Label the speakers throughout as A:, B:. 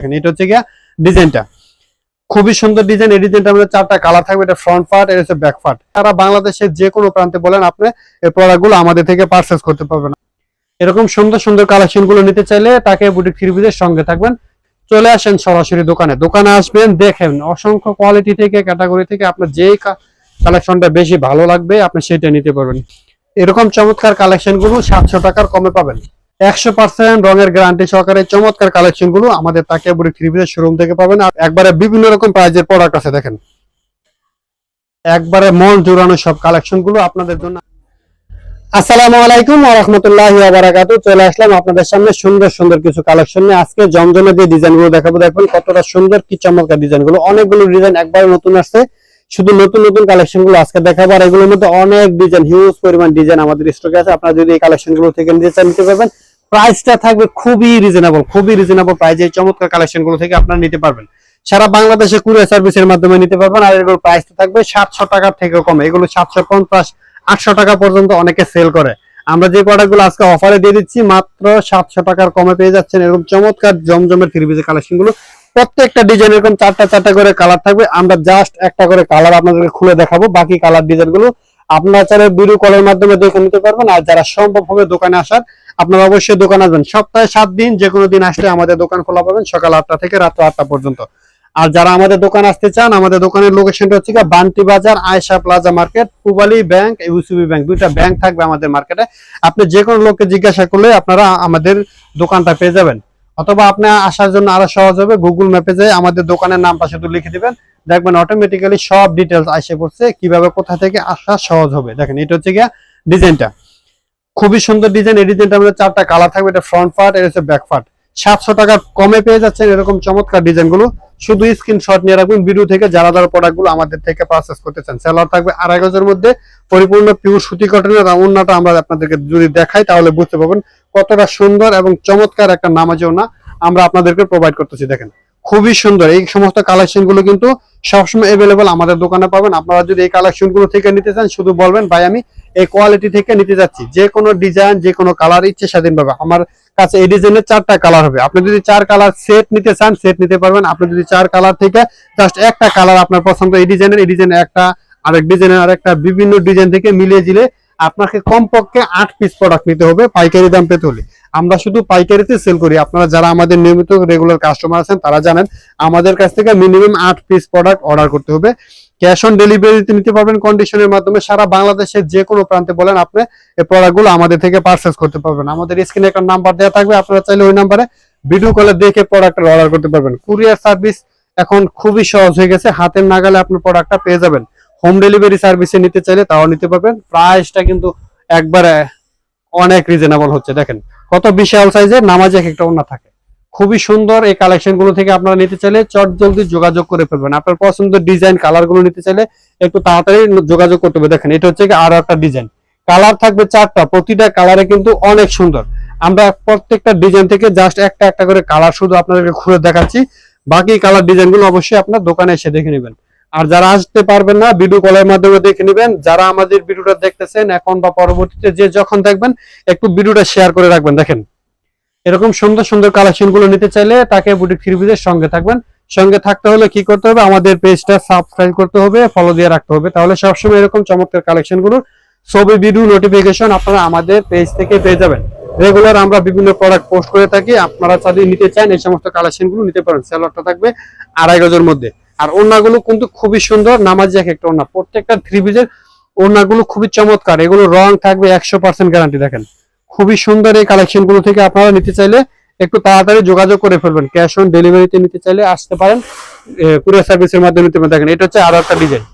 A: দেখেন, এটা হচ্ছে গিয়া ডিজাইনটা। খুবই সুন্দর ডিজাইন এই ডিজাইনটা আমাদের চারটা কালার থাকবে এটা ফ্রন্ট পার্ট এটা হচ্ছে ব্যাক পার্ট তারা বাংলাদেশের যে কোনো প্রান্তে বলেন আপনি এই প্রোডাক্টগুলো আমাদের থেকে পারচেস করতে পারবেন। এরকম সুন্দর সুন্দর কালেকশনগুলো নিতে চাইলে তাকে বুটিক পিসের সঙ্গে থাকবেন। চলে আসেন সরাসরি দোকানে। দোকানে আসবেন দেখেন অসংখ্য কোয়ালিটি থেকে ক্যাটাগরি থেকে আপনার যেই কালেকশনটা বেশি ভালো লাগবে আপনি সেটা নিতে পারবেন। এরকম চমৎকার কালেকশনগুলো সাতশো টাকার কমে পাবেন। একশো পার্সেন্ট রঙের গ্যারান্টি সহকারে চমৎকার কালেকশনগুলো আমাদের তাকিয়া বুড়ি শোরুম থেকে পাবেন। আর একবারে বিভিন্ন রকম প্রাইজের প্রোডাক্ট আছে, দেখেন। একবারে মন জোড়ানো সব কালেকশনগুলো আপনাদের জন্য। আসসালামু আলাইকুম রাহমাতুল্লাহি ওয়া বারাকাতুহু। চলে আসলাম আপনাদের সামনে সুন্দর সুন্দর কিছু কালেকশন নিয়ে। আজকে জমজমে যে ডিজাইনগুলো দেখাবো, দেখবেন কতটা সুন্দর, কি চমৎকার ডিজাইনগুলো অনেকগুলো ডিজাইন একবারে নতুন আসছে। শুধু নতুন নতুন কালেকশনগুলো আজকে দেখাবো। আর এগুলোর মধ্যে অনেক ডিজাইন হিউজ পরিমাণ ডিজাইন আমাদের স্টকে আছে। আপনারা যদি এই কালেকশনগুলো থেকে নিতে চান, নিতে পারবেন। প্রাইসটা থাকবে খুবই রিজনেবল খুবই রিজনেবল প্রাইসে এই চমৎকার কালেকশনগুলো থেকে আপনারা নিতে পারবেন। সারা বাংলাদেশে কুরিয়ার সার্ভিসের মাধ্যমে নিতে পারবেন, আর এগুলোর প্রাইসটা থাকবে সাতশো টাকার থেকে কমে। এগুলো সাতশো পঞ্চাশ, আটশো টাকা পর্যন্ত অনেকে সেল করে। আমরা যে প্রোডাক্টগুলো আজকে অফারে দিয়ে দিচ্ছি, মাত্র সাতশো টাকার কমে পেয়ে যাচ্ছেন। এরকম চমৎকার জমজমের থ্রি পিসের কালেকশনগুলো। প্রত্যেকটা ডিজাইন এরকম চারটা চারটা করে কালার থাকবে। আমরা জাস্ট একটা করে কালার আপনাদেরকে খুলে দেখাবো, বাকি কালার ডিজাইনগুলো। আপনারা চাইলে ভিডিও কলের মাধ্যমে দেখে নিতে পারবেন। আর যারা সম্ভব হবে দোকানে আসার আপনারা অবশ্যই দোকান আসবেন। সপ্তাহে সাত দিন যে কোনো দিন আসলে আমাদের দোকান খোলা পাবেন সকাল আটটা থেকে রাত্র আটটা পর্যন্ত। আর যারা আমাদের দোকান আসতে চান, আমাদের দোকানের লোকেশনটা হচ্ছে Banti Bazar Aysha plaza market, Pubali bank UCB bank. দুইটা ব্যাংক থাকবে আমাদের মার্কেটে। আপনি যে কোনো লোককে জিজ্ঞাসা করলে আপনারা আমাদের দোকানটা পেয়ে যাবেন। অথবা আপনি আসার জন্য আরও সহজ হবে গুগল ম্যাপে যেয়ে আমাদের দোকানের নামটা শুধু লিখে দিবেন। দেখবেন অটোমেটিক্যালি সব ডিটেলস আসে পড়ছে, কীভাবে কোথা থেকে আসা সহজ হবে। দেখেন, এটা হচ্ছে গিয়া ডিজাইনটা খুবই সুন্দর ডিজাইন এই ডিজাইনটা আমাদের চারটা কালার থাকবে, এটা ফ্রন্ট পার্ট এটা হচ্ছে ব্যাক পার্ট সাতশো টাকা কমে পেয়ে যাচ্ছেন এরকম চমৎকার ডিজাইনগুলো শুধু স্ক্রিনশট নিয়ে রাখবেন ভিডিও থেকে যারা যারা প্রোডাক্টগুলো আমাদের থেকে পারচেস করতে চান। সেলার থাকবে আড়াই গজের মধ্যে, পরিপূর্ণ পিওর সুতি কটনের ওন্নাটা আমরা আপনাদেরকে যদি দেখাই, তাহলে বুঝতে পারবেন কতটা সুন্দর এবং চমৎকার একটা নামাজি ওনা আমরা আপনাদেরকে প্রোভাইড করতেছি। দেখেন খুবই সুন্দর। এই সমস্ত কালেকশনগুলো কিন্তু সবসময় এভেলেবল আমাদের দোকানে পাবেন। আপনারা যদি এই কালেকশনগুলো থেকে নিতে চান, শুধু বলবেন, ভাই, আমি এই কোয়ালিটি থেকে নিতে যাচ্ছি। যে কোনো ডিজাইন যে কোনো কালার ইচ্ছে স্বাধীন পাবে। আমার কাছে এই ডিজাইনের চারটা কালার হবে। আপনি যদি চার কালার সেট নিতে চান সেট নিতে পারবেন। আপনি যদি চার কালার থেকে জাস্ট একটা কালার আপনার পছন্দ, এই ডিজাইনের এই ডিজাইনের একটা, আরেক ডিজাইনের আরেকটা, বিভিন্ন ডিজাইন থেকে মিলিয়ে দিলে আপনাকে কমপক্ষে আট পিস প্রোডাক্ট নিতে হবে পাইকারি দাম পেতে হলে। আমরা শুধু পাইকারিতে সেল করি। আপনারা যারা আমাদের নিয়মিত রেগুলার কাস্টমার আছেন, তারা জানেন, আমাদের কাছ থেকে মিনিমাম আট পিস প্রোডাক্ট অর্ডার করতে হবে। ক্যাশ অন ডেলিভারিতে নিতে পারবেন কন্ডিশনের মাধ্যমে সারা বাংলাদেশের যে কোনো প্রান্তে বলেন আপনি, এই প্রোডাক্টগুলো আমাদের থেকে পারচেস করতে পারবেন। আমাদের স্ক্রিনে একটা নাম্বার দেওয়া থাকবে, আপনারা চাইলে ওই নাম্বারে ভিডিও কলে দেখে প্রোডাক্টের অর্ডার করতে পারবেন। কুরিয়ার সার্ভিস এখন খুবই সহজ হয়ে গেছে। হাতের নাগালে আপনার প্রোডাক্টটা পেয়ে যাবেন। হোম ডেলিভারি সার্ভিসে নিতে চাইলে তাও নিতে পারবেন। প্রাইসটা কিন্তু একবারে অনেক রিজনেবল হচ্ছে, দেখেন। কত বিশাল সাইজের নামাজ এক একটা ওনা থাকে। খুবই সুন্দর এই কালেকশনগুলো থেকে আপনারা নিতে চাইলে চট জলদি যোগাযোগ করে ফেলবেন। আপনার পছন্দের ডিজাইন কালারগুলো নিতে চাইলে একটু তাড়াতাড়ি যোগাযোগ করতে হবে। দেখেন, এটা হচ্ছে আরও একটা ডিজাইন কালার থাকবে চারটা, প্রতিটা কালারে কিন্তু অনেক সুন্দর। আমরা প্রত্যেকটা ডিজাইন থেকে জাস্ট একটা একটা করে কালার শুধু আপনাদেরকে খুলে দেখাচ্ছি। বাকি কালার ডিজাইনগুলো অবশ্যই আপনার দোকানে এসে দেখে নেবেন। আর যারা আসতে পারবেন না ভিডিও কলের মাধ্যমে দেখে নেবেন। যারা আমাদের ভিডিওটা দেখতেছেন, এখন বা পরবর্তীতে যে যখন দেখবেন, একটু ভিডিওটা শেয়ার করে রাখবেন। দেখেন, এরকম সুন্দর সুন্দর কালেকশনগুলো নিতে চাইলে তাকে বুটিক পিসের সঙ্গে থাকবেন। সঙ্গে থাকতে হলে কি করতে হবে? আমাদের পেজটা সাবস্ক্রাইব করতে হবে ফলো দিয়ে রাখতে হবে। তাহলে সবসময় এরকম চমৎকার কালেকশনগুলো ছবি ভিডিও নোটিফিকেশন আপনারা আমাদের পেজ থেকে পেয়ে যাবেন। রেগুলার আমরা বিভিন্ন প্রোডাক্ট পোস্ট করে থাকি। আপনারা যদি নিতে চান, এই সমস্ত কালেকশনগুলো নিতে পারেন। সেলারটা থাকবে আড়াই গজের মধ্যে। আর ওড়নাগুলো কিন্তু খুবই সুন্দর, নামাজি এক একটা ওড়না। প্রত্যেকটা থ্রি পিসের ওড়নাগুলো খুবই চমৎকার, এগুলো রং থাকবে একশো পার্সেন্ট গ্যারান্টি দেখেন। খুবই সুন্দর এই কালেকশনগুলো থেকে আপনারা নিতে চাইলে একটু তাড়াতাড়ি যোগাযোগ করে ফেলবেন ক্যাশ অন ডেলিভারিতে নিতে চাইলে আসতে পারেন কুরিয়ার সার্ভিসের মাধ্যমে নিতে দেখেন, এটা হচ্ছে আরও একটা ডিজাইন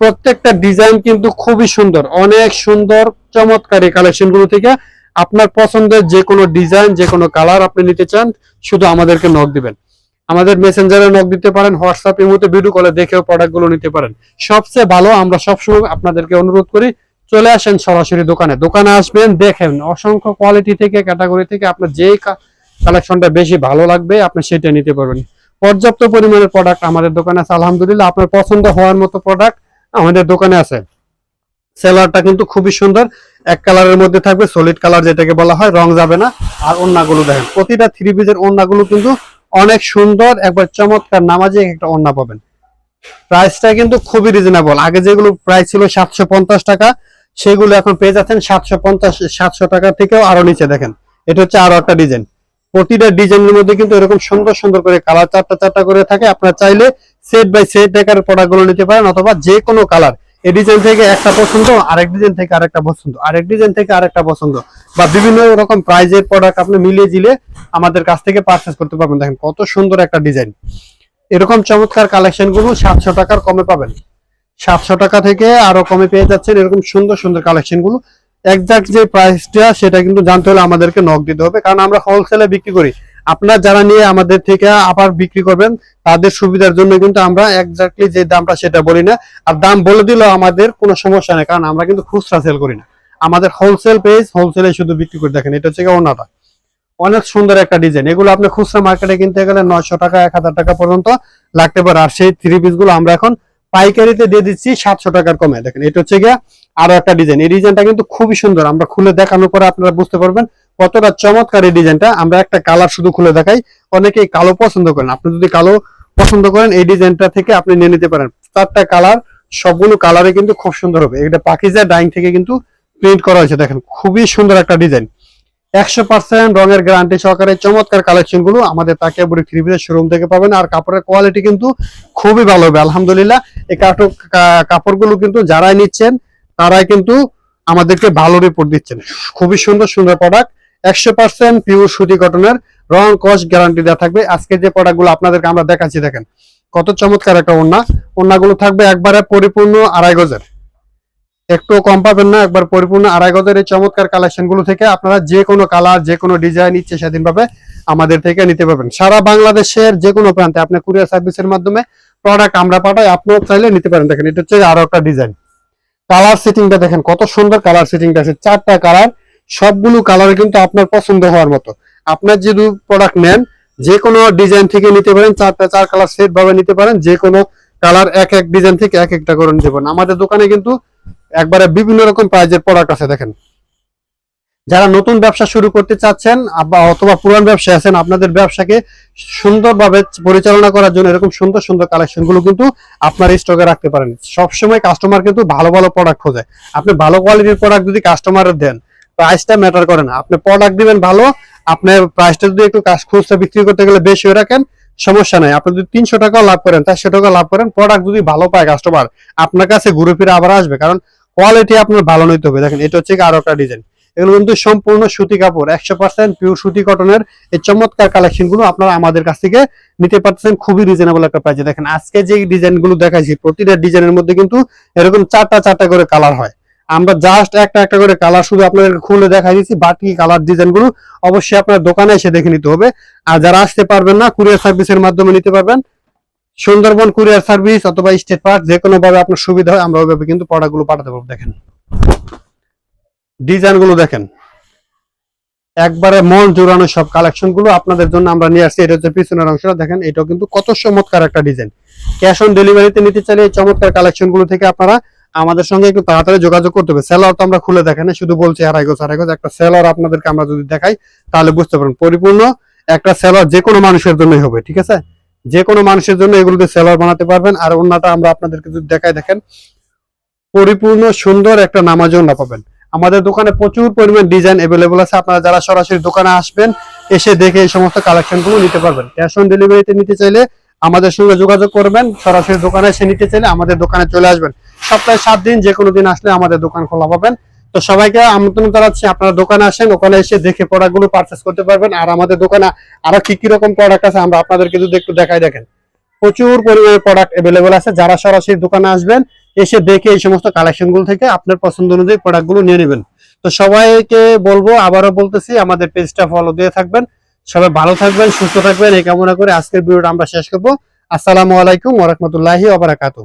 A: প্রত্যেকটা ডিজাইন কিন্তু খুবই সুন্দর, অনেক সুন্দর, চমৎকার এই কালেকশনগুলো থেকে আপনার পছন্দের যে কোনো ডিজাইন যে কোনো কালার আপনি নিতে চান, শুধু আমাদেরকে নক দিবেন। আমাদের মেসেঞ্জারে নক দিতে পারেন হোয়াটসঅ্যাপ মধ্যে ভিডিও কলে দেখেও প্রোডাক্টগুলো নিতে পারেন। সবচেয়ে ভালো আমরা সবসময় আপনাদেরকে অনুরোধ করি, চলে আসেন সরাসরি দোকানে। দোকানে আসবেন, দেখেন অসংখ্য কোয়ালিটি থেকে ক্যাটাগরি থেকে আপনার যেই কালেকশনটা বেশি ভালো লাগবে, আপনি সেটা নিতে পারবেন। পর্যাপ্ত পরিমাণের প্রোডাক্ট আমাদের দোকানে আছে, আলহামদুলিল্লাহ, আপনার পছন্দ হওয়ার মতো প্রোডাক্ট আমাদের দোকানে আছে। সেলারটা কিন্তু খুবই সুন্দর, এক কালারের মধ্যে থাকবে সলিড কালার যেটাকে বলা হয়, রং যাবে না, আর ওন্নাগুলো দেখেন, প্রতিটা থ্রি পিসের ওন্নাগুলো কিন্তু অনেক সুন্দর, একবার চমৎকার নামাজে একটা ওন্না পাবেন। প্রাইসটা কিন্তু খুবই রিজনেবল আগে যেগুলো প্রাইস ছিল সাতশো পঞ্চাশ টাকা, সেগুলো এখন পেয়ে যাচ্ছেন সাতশো পঞ্চাশ, সাতশো টাকা থেকেও আরও নিচে দেখেন। এটা হচ্ছে আরও একটা ডিজাইন প্রতিটা ডিজাইনের মধ্যে কিন্তু এরকম সুন্দর সুন্দর করে কালার চারটা চারটা করে থাকে। আপনারা চাইলে সেট বাই সেট প্রোডাক্টগুলো নিতে পারেন অথবা যে কোনো কালার এই ডিজাইন থেকে একটা পছন্দ, আরেক ডিজাইন থেকে আরেকটা পছন্দ, আরেক ডিজাইন থেকে আরেকটা পছন্দ। বা বিভিন্ন রকম প্রাইজের প্রোডাক্ট আপনি মিলিয়ে জিলে আমাদের কাছ থেকে পারচেস করতে পারবেন। দেখেন কত সুন্দর একটা ডিজাইন এরকম চমৎকার কালেকশনগুলো সাতশো টাকার কমে পাবেন। সাতশো টাকা থেকে আরও কমে পেয়ে যাচ্ছেন এরকম সুন্দর সুন্দর কালেকশনগুলো। একজাক্ট যে প্রাইসটা সেটা কিন্তু জানতে হলে আমাদেরকে নক দিতে হবে। কারণ আমরা হোলসেলে বিক্রি করি। আপনার যারা নিয়ে আমাদের থেকে আবার বিক্রি করবেন, তাদের সুবিধার জন্য কিন্তু আমরা একজাক্টলি যে দামটা সেটা বলি না। আর দাম বলে দিলেও আমাদের কোনো সমস্যা নেই, কারণ আমরা কিন্তু খুচরা সেল করি না। আমাদের হোলসেল পেজ হোলসেলে শুধু বিক্রি করে দেখেন, এটা হচ্ছে ওনাটা অনেক সুন্দর একটা ডিজাইন এগুলো আপনি খুচরা মার্কেটে কিনতে গেলে নয়শো টাকা, এক হাজার টাকা পর্যন্ত লাগতে পারে। আর সেই থ্রি পিসগুলো আমরা এখন পাইকারিতে দিয়ে দিচ্ছি সাতশো টাকার কমে। দেখেন, এটা হচ্ছে গিয়া আরও একটা ডিজাইন এই ডিজাইনটা কিন্তু খুবই সুন্দর। আমরা খুলে দেখানোর পরে আপনারা বুঝতে পারবেন কতটা চমৎকার এই ডিজাইনটা, আমরা একটা কালার শুধু খুলে দেখাই। অনেকেই কালো পছন্দ করেন। আপনি যদি কালো পছন্দ করেন, এই ডিজাইনটা থেকে আপনি নিয়ে নিতে পারেন। চারটা কালার, সবগুলো কালারে কিন্তু খুব সুন্দর হবে। এটা পাকিজা ডাইং থেকে কিন্তু প্রিন্ট করা হয়েছে, দেখেন, খুবই সুন্দর একটা ডিজাইন। একশো পার্সেন্ট রঙের গ্যারান্টি সহকারে চমৎকার কালেকশনগুলো আমাদের বুড়ি থ্রি শোরুম থেকে পাবেন। আর কাপড়ের কোয়ালিটি কিন্তু খুবই ভালো হবে, আলহামদুলিল্লাহ। এই কাটো- কা- কাপড়গুলো কিন্তু যারাই নিচ্ছেন, তারাই কিন্তু আমাদেরকে ভালো রিপোর্ট দিচ্ছেন। খুবই সুন্দর সুন্দর প্রোডাক্ট একশো পার্সেন্ট পিওর সুতি কটনের রং কস গ্যারান্টি দেওয়া থাকবে। আজকে যে প্রোডাক্টগুলো আপনাদেরকে আমরা দেখাচ্ছি, দেখেন, কত চমৎকার একটা ওন্না ওন্নাগুলো থাকবে একবারে পরিপূর্ণ আড়াই গজের। একটু কম পাবেন না, একবার পরিপূর্ণ আড়াই গজের এই চমৎকার কালেকশনগুলো থেকে আপনারা যে কোনো কালার যে কোনো ডিজাইন ইচ্ছে সেদিন পাবে আমাদের থেকে নিতে পারবেন। সারা বাংলাদেশের যে কোনো প্রান্তে আপনি কুরিয়ার সার্ভিসের মাধ্যমে প্রোডাক্ট আমরা পাঠাই, আপনিও চাইলে নিতে পারেন। দেখেন, এটা হচ্ছে আরও একটা ডিজাইন কালার সেটিংটা দেখেন, কত সুন্দর কালার সেটিংটা আছে। চারটা কালার সবগুলো কালার কিন্তু আপনার পছন্দ হওয়ার মতো। আপনার যদি প্রোডাক্ট নেন যে কোনো ডিজাইন থেকে নিতে পারেন, চারটা, চার কালার সেট ভাবে নিতে পারেন যে কোনো কালার এক এক ডিজাইন থেকে এক একটা করে নিতে পারেন। আমাদের দোকানে কিন্তু একবারে বিভিন্ন রকম প্রাইজের প্রোডাক্ট আছে, দেখেন। যারা নতুন ব্যবসা শুরু করতে চাচ্ছেন অথবা পুরান ব্যবসায় আছেন, আপনাদের ব্যবসাকে সুন্দরভাবে পরিচালনা করার জন্য এরকম সুন্দর সুন্দর কালেকশনগুলো কিন্তু আপনার স্টকে রাখতে পারেন। সবসময় কাস্টমার কিন্তু ভালো ভালো প্রোডাক্ট খোঁজে। আপনি ভালো কোয়ালিটির প্রোডাক্ট যদি কাস্টমারের দেন প্রাইসটা ম্যাটার করে না। আপনি প্রোডাক্ট দিবেন ভালো, আপনার প্রাইসটা যদি একটু কাজ খুচরা বিক্রি করতে গেলে বেশি হয়ে রাখেন, সমস্যা নাই। আপনি যদি তিনশো টাকাও লাভ করেন, চারশো টাকা লাভ করেন প্রোডাক্ট যদি ভালো পায় কাস্টমার আপনার কাছে ঘুরে ফিরে আবার আসবে। কারণ কোয়ালিটি আপনার ভালো নিতে হবে। দেখেন, এটা হচ্ছে আরও একটা ডিজাইন এগুলো কিন্তু সম্পূর্ণ সুতি কাপড়, একশো পার্সেন্ট পিওর সুতি কটনের এই চমৎকার কালেকশনগুলো আপনারা আমাদের কাছ থেকে নিতে পারছেন খুবই রিজনেবল একটা প্রাইসে দেখেন, আজকে যে ডিজাইনগুলো দেখাইছি, প্রতিটা ডিজাইনের মধ্যে কিন্তু এরকম চারটা চারটা করে কালার হয়। আমরা জাস্ট একটা একটা করে কালার শুধু আপনাদেরকে খুলে দেখা দিচ্ছি বাকি কালার ডিজাইনগুলো অবশ্যই আপনার দোকানে এসে দেখে নিতে হবে। আর যারা আসতে পারবেন না কুরিয়ার সার্ভিসের মাধ্যমে নিতে পারবেন। সুন্দরবন কুরিয়ার সার্ভিস অথবা স্টেট পার্ক যে ভাবে আপনার সুবিধা হয়, আমরা ওইভাবে কিন্তু প্রোডাক্টগুলো পাঠাতে পারব। দেখেন। ডিজাইনগুলো দেখেন। একবারে মন জোড়ানো সব কালেকশনগুলো আপনাদের জন্য আমরা নিয়ে আসছি। এটা হচ্ছে পিছনের অংশটা, দেখেন, এটাও কিন্তু কত চমৎকার একটা ডিজাইন ক্যাশ অন ডেলিভারিতে নিতে চাইলে এই চমৎকার কালেকশনগুলো থেকে আপনারা আমাদের সঙ্গে একটু তাড়াতাড়ি যোগাযোগ করতে হবে। সেলার তো আমরা খুলে দেখেন শুধু বলছি আড়াই গোছ আড়াই গোছ একটা সেলার আপনাদেরকে আমরা যদি দেখাই, তাহলে বুঝতে পারেন পরিপূর্ণ একটা সেলার যে কোনো মানুষের জন্যই হবে, ঠিক আছে? যে কোনো মানুষের জন্য এগুলোতে সেলার বানাতে পারবেন। আর অন্যটা আমরা আপনাদেরকে যদি দেখাই, দেখেন। পরিপূর্ণ সুন্দর একটা নামাজ না পাবেন। আমাদের দোকানে প্রচুর পরিমাণ ডিজাইন এভেলেবল আছে। আপনারা যারা সরাসরি দোকানে আসবেন, এসে দেখে এই সমস্ত কালেকশনগুলো নিতে পারবেন। ক্যাশ অন ডেলিভারিতে নিতে চাইলে আমাদের সঙ্গে যোগাযোগ করবেন। সরাসরি দোকানে এসে নিতে চাইলে আমাদের দোকানে চলে আসবেন। সপ্তাহে সাত দিন যে কোনো দিন আসলে আমাদের দোকান খোলা পাবেন। তো সবাইকে আমন্ত্রণ জানাচ্ছি, আপনারা দোকানে আসেন, ওখানে এসে দেখে প্রোডাক্টগুলো পারচেস করতে পারবেন। আর আমাদের দোকানে আরও কি কি রকম প্রোডাক্ট আছে আমরা আপনাদেরকে যদি একটু দেখাই দেখেন। প্রচুর পরিমাণে প্রোডাক্ট এভেলেবল আছে। যারা সরাসরি দোকানে আসবেন, এসে দেখে এই সমস্ত কালেকশনগুলো থেকে আপনার পছন্দ অনুযায়ী প্রোডাক্টগুলো নিয়ে নেবেন। তো সবাইকে বলব, আবারও বলতেছি, আমাদের পেজটা ফলো দিয়ে থাকবেন। সবাই ভালো থাকবেন, সুস্থ থাকবেন। এই কামনা করে আজকের ভিডিওটা আমরা শেষ করব। আসসালামু আলাইকুম ওরহমতুল্লাহি ওবারাকাতু